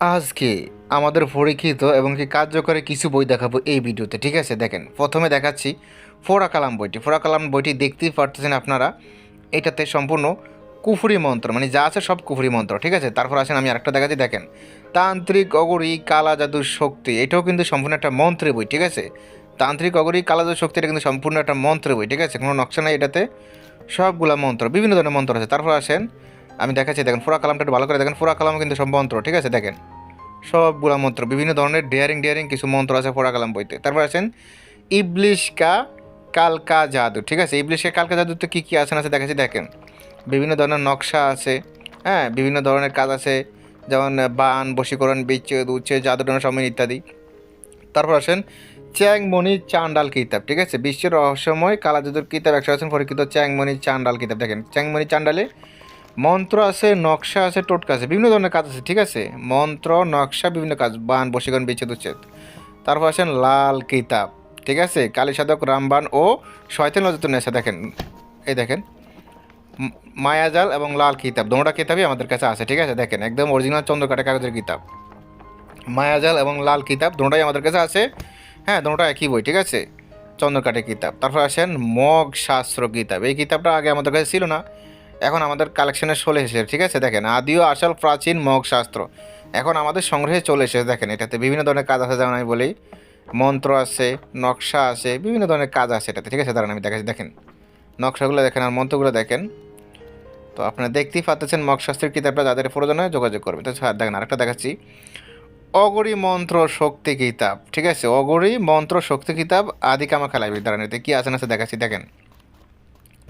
আজকে আমাদের পরীক্ষিত এবং কি কার্যকরী কিছু বই দেখাবো এই ভিডিওতে, ঠিক আছে? দেখেন, প্রথমে দেখাচ্ছি ফোরা কালাম বইটি। ফোরা কালাম বইটি দেখতেই পারতেছেন আপনারা, এটাতে সম্পূর্ণ কুফুরি মন্ত্র মানে যা আছে সব কুফুরি মন্ত্র, ঠিক আছে? তারপর আসেন আমি আরেকটা দেখাচ্ছি, দেখেন, তান্ত্রিক অগরি কালা জাদুর শক্তি, এটাও কিন্তু সম্পূর্ণ একটা মন্ত্রের বই, ঠিক আছে? তান্ত্রিক অগরি কালা জাদুর শক্তি, এটা কিন্তু সম্পূর্ণ একটা মন্ত্রের বই, ঠিক আছে? কোনো নকশা নাই এটাতে, সবগুলা মন্ত্র, বিভিন্ন ধরনের মন্ত্র আছে। তারপর আসেন আমি দেখাচ্ছি, দেখেন ফোরা কালামটা একটু ভালো করে দেখেন ফোরা কালাম কিন্তু সব মন্ত্র, ঠিক আছে? দেখেন, সবগুলা মন্ত্র, বিভিন্ন ধরনের ডেয়ারিং ডেয়ারিং কিছু মন্ত্র আছে ফোরা কালাম বইতে। তারপর আছেন, ইবলিশকা কালকা জাদু, ঠিক আছে? ইবলিশ কা কালকা জাদুতে কী কী আছে আছে দেখাচ্ছি, দেখেন। বিভিন্ন ধরনের নকশা আছে হ্যাঁ? বিভিন্ন ধরনের কাজ আছে, যেমন বান, বশীকরণ বিচ্ছেদ উচ্ছেদ জাদুটনা সময় ইত্যাদি। তারপর আসেন চ্যাংমণি চান্ডাল কিতাব, ঠিক আছে? বিশ্বের রহস্যময় কালা জাদুর কিতাব একশো আছেন, পরীক্ষিত চ্যাংমণি চান্ডাল কিতাব। দেখেন, চ্যাংমণি চান্ডালে মন্ত্র আছে, নকশা আছে, টোটকা আছে, বিভিন্ন ধরনের কাজ আছে, ঠিক আছে? মন্ত্র, নকশা, বিভিন্ন কাজ, বান, বশীকরণ, বিচ্ছেদ, উচ্ছেদ। তারপর আছেন লাল কিতাব, ঠিক আছে? কালী সাধক রামবান ও শয়তেন লজতুন নেশা দেখেন, এই দেখেন মায়াজাল এবং লাল কিতাব দুটা কিতাবই আমাদের কাছে আছে, ঠিক আছে? দেখেন, একদম অরিজিনাল চন্দ্রকাটা কাগজের কিতাব। মায়াজাল এবং লাল কিতাব দুটাই আমাদের কাছে আছে হ্যাঁ দুটা একই বই, ঠিক আছে? চন্দ্রকাঠে কিতাব। তারপর আসেন মগ শাস্ত্র কিতাব, এই কিতাবটা আগে আমাদের কাছে ছিল না। এখন আমাদের কালেকশনে চলে এসেছে, ঠিক আছে? দেখেন, আদিও আসল প্রাচীন মগ শাস্ত্র এখন আমাদের সংগ্রহে চলে এসেছে, দেখেন, এটাতে বিভিন্ন ধরনের কাজ আছে, যেমন আমি বলি, মন্ত্র আছে, নকশা আছে, বিভিন্ন ধরনের কাজ আছে এটাতে, ঠিক আছে? দাঁড়ান, আমি দেখাচ্ছি, দেখেন। নকশাগুলো দেখেন আর মন্ত্রগুলো দেখেন। তো আপনারা দেখতেই পাচ্ছেন, মগশাস্ত্রের কিতাবটা যাদের প্রয়োজন হয় যোগাযোগ করবে। তো দেখেন, আরেকটা দেখাচ্ছি। অগরি মন্ত্র শক্তি কিতাব, ঠিক আছে? অগরি মন্ত্র শক্তি কিতাব, আদি কামাখা লাইব্রেরি দাঁড়ান, এতে কী আছে না দেখাচ্ছি, দেখেন।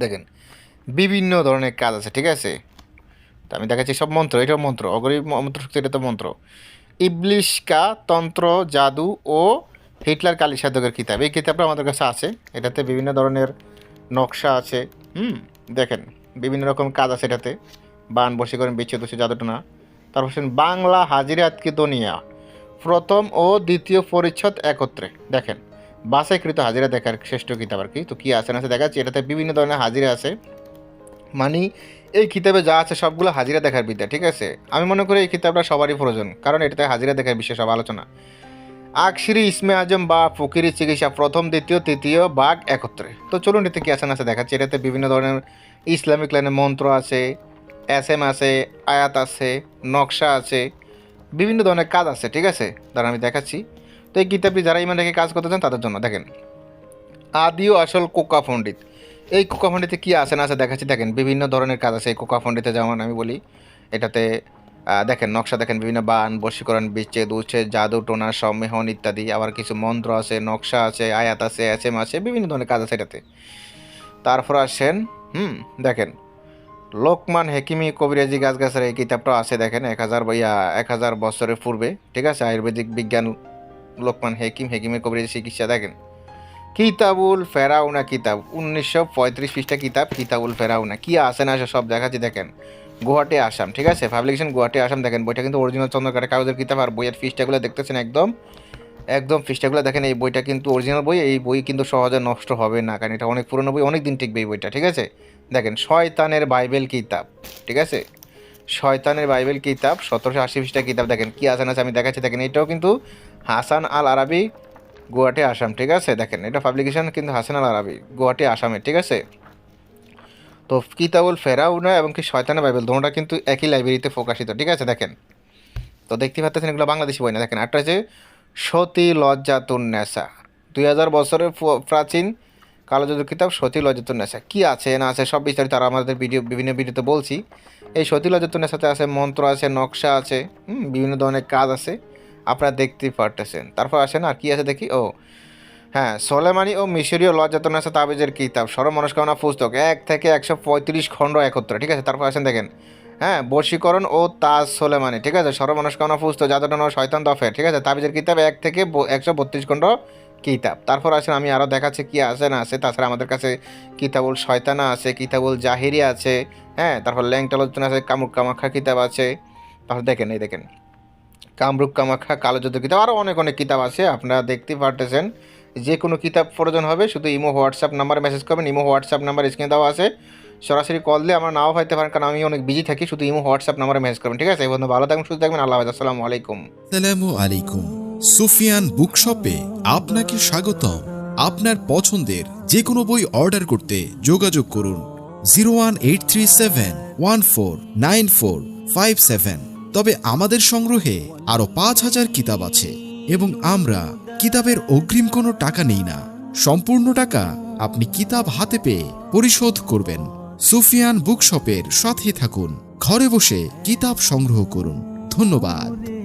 দেখেন বিভিন্ন ধরনের কাজ আছে, ঠিক আছে? তো আমি দেখাচ্ছি সব মন্ত্র এটাও মন্ত্র অগরি মন্ত্র শক্তি, এটা তো মন্ত্র। ইবলিশকা তন্ত্র, জাদু ও হিটলার কালী সাধকের কিতাব, এই কিতাবটা আমাদের কাছে আছে, এটাতে বিভিন্ন ধরনের নকশা আছে, হুম? দেখেন, বিভিন্ন রকম কাজ আছে এটাতে, বান, বশীকরণ, বিচ্ছেদ হচ্ছে জাদুটনা তারপর হচ্ছেন বাংলা হাজিরাতকে দুনিয়া, প্রথম ও দ্বিতীয় পরিচ্ছদ একত্রে, দেখেন। বাসাইকৃত হাজিরা দেখার শ্রেষ্ঠ কিতাব আর কি, তো কী আছে না আছে দেখাচ্ছি, এটাতে বিভিন্ন ধরনের হাজিরা আছে। মানে এই কিতাবে যা আছে সবগুলো হাজিরা দেখার বিদ্যা, ঠিক আছে? আমি মনে করি এই কিতাবটা সবারই প্রয়োজন, কারণ এটাতে হাজিরা দেখার বিশেষ সব আলোচনা। আকশিরি ইসমে আজম বা ফকিরি চিকিৎসা প্রথম, দ্বিতীয়, তৃতীয়, বাঘ একত্রে। তো চলুন এতে কি না আছে দেখাচ্ছি। এটাতে বিভিন্ন ধরনের ইসলামিক লাইনের মন্ত্র আছে এস এম আছে, আয়াত আছে, নকশা আছে, বিভিন্ন ধরনের কাজ আছে, ঠিক আছে? দাঁড়া আমি দেখাচ্ছি। তো এই কিতাবটি যারা ইমান রেখে কাজ করতে চান তাদের জন্য, দেখেন। আদিও আসল কোকা পণ্ডিত। এই কোকা পণ্ডিতে কী আছে না আছে দেখাচ্ছি। দেখেন, বিভিন্ন ধরনের কাজ আছে এই কোকা পণ্ডিতে যেমন আমি বলি, এটাতে দেখেন, নকশা দেখেন, বিভিন্ন বান, বশীকরণ, বিচ্ছেদ, উচ্ছেদ, জাদু টোনা সম্মেহন ইত্যাদি। আবার কিছু মন্ত্র আছে, নকশা আছে, আয়াত আছে এস এম আছে, বিভিন্ন ধরনের কাজ আছে এটাতে। তারপর আসেন, হুম, দেখেন, লোকমান হেকিমি কবিরাজি গাছগাছের এই কিতাবটা আছে, দেখেন, এক হাজার বইয়া এক হাজার বছরের পূর্বে, ঠিক আছে? আয়ুর্বেদিক বিজ্ঞান লোকমান হেকিম, হেকিমের কবিরাজি চিকিৎসা, দেখেন। কিতাবুল ফেরাউনা কিতাব। উনিশশো পঁয়ত্রিশ পৃষ্ঠা কিতাব, কিতাবুল ফেরাউনা। কি আছে না আসে সব দেখাচ্ছি, দেখেন। গুয়াহাটি আসাম, ঠিক আছে? পাবলিকেশন গুয়াহাটি আসাম, দেখেন, বইটা কিন্তু অরিজিনাল চন্দ্রকাটা কাগজের কিতাব আর বইয়ের পৃষ্ঠাগুলো দেখতেছেন একদম। একদম পৃষ্ঠাগুলো দেখেন, এই বইটা কিন্তু অরিজিনাল বই, এই বই কিন্তু সহজে নষ্ট হবে না, কারণ এটা অনেক পুরনো বই অনেক দিন টিকবে এই বইটা, ঠিক আছে? দেখেন, শয়তানের বাইবেল কিতাব, ঠিক আছে? শয়তানের বাইবেল কিতাব, সতেরোশো আশি পৃষ্ঠা কিতাব, দেখেন, কী আছে না আছে আমি দেখাচ্ছি, দেখেন, এটাও কিন্তু হাসান আল আরাবি গুয়াহাটি, আসাম, ঠিক আছে? দেখেন, এটা পাবলিকেশন কিন্তু হাসান আল আরাবি, গুয়াহাটি আসামের ঠিক আছে? তো কিতাবুল ফেরাউনা এবং কি শয়তানের বাইবেল, দুটোটা কিন্তু একই লাইব্রেরিতে প্রকাশিত, ঠিক আছে? দেখেন। তো দেখতে পাচ্ছেন এগুলো বাংলাদেশি বই না। দেখেন একটা হচ্ছে সতী লজ্জাতুন নেশা দুই হাজার বছরের প্রাচীন কালো জাদুর কিতাব সতী লজ্জাতুন নেশা কী আছে, না আছে, সব বিস্তারিত আর আমাদের ভিডিও, বিভিন্ন ভিডিওতে বলছি। এই সতী লজ্জাতুন নেশাতে আছে মন্ত্র আছে, নকশা আছে বিভিন্ন ধরনের কাজ আছে। আপনারা দেখতেই পারতেছেন। তারপর আসেন আর কি আছে দেখি? ও হ্যাঁ সোলেমানি ও মিশরীয় লজ্জাতনাসা তাবিজের কিতাব সর মনস্কামনা পুস্তক, এক থেকে একশো পঁয়ত্রিশ খণ্ড একত্রে, ঠিক আছে? তারপর আসেন দেখেন। হ্যাঁ বশীকরণ ও তাজ সোলেমানি, ঠিক আছে? সর মনস্কামনা পুস্তক জাদুটন ও শয়তান দফের, ঠিক আছে? তাবিজের কিতাব, এক থেকে একশো বত্রিশ খণ্ড কিতাব। তারপর আসেন, আমি আরও দেখাচ্ছি কি আছে না আছে। তাছাড়া আমাদের কাছে কিতাবুল শয়তানা আছে, কিতাবুল জাহিরি আছে হ্যাঁ? তারপর ল্যাংটালোচনা আছে কামুক কামাখ্যা কিতাব আছে। তারপর দেখেন, এই দেখেন। কামরূপ কামাখ্যা কালো যুদ্ধ কিতাব আরও অনেক অনেক কিতাব আছে, আপনারা দেখতে পারতেছেন। যে কোনো কিতাব প্রয়োজন হবে, শুধু ইমো, হোয়াটসঅ্যাপ নাম্বার মেসেজ করবেন, ইমো, হোয়াটসঅ্যাপ নাম্বার স্ক্রিনে দেওয়া আছে। সরাসরি কল দিয়ে আমরা নাও পাইতে পারেন, কারণ আমি অনেক বিজি থাকি, শুধু ইমো, হোয়াটসঅ্যাপ নাম্বারে মেসেজ করবেন, ঠিক আছে? এই বন্ধু, ভালো থাকবেন, সুস্থ থাকবেন, আল্লাহ আসসালামু আলাইকুম। আসসালামু আলাইকুম। সুফিয়ান বুকশপে আপনাকে স্বাগতম। আপনার পছন্দের যে কোনো বই অর্ডার করতে যোগাযোগ করুন। Zero one eight three seven one four nine four five seven. তবে আমাদের সংগ্রহে আরও পাঁচ হাজার কিতাব আছে এবং আমরা কিতাবের অগ্রিম কোনো টাকা নেই না। সম্পূর্ণ টাকা আপনি কিতাব হাতে পেয়ে পরিশোধ করবেন। সুফিয়ান বুকশপের সাথে থাকুন। ঘরে বসে কিতাব সংগ্রহ করুন। ধন্যবাদ।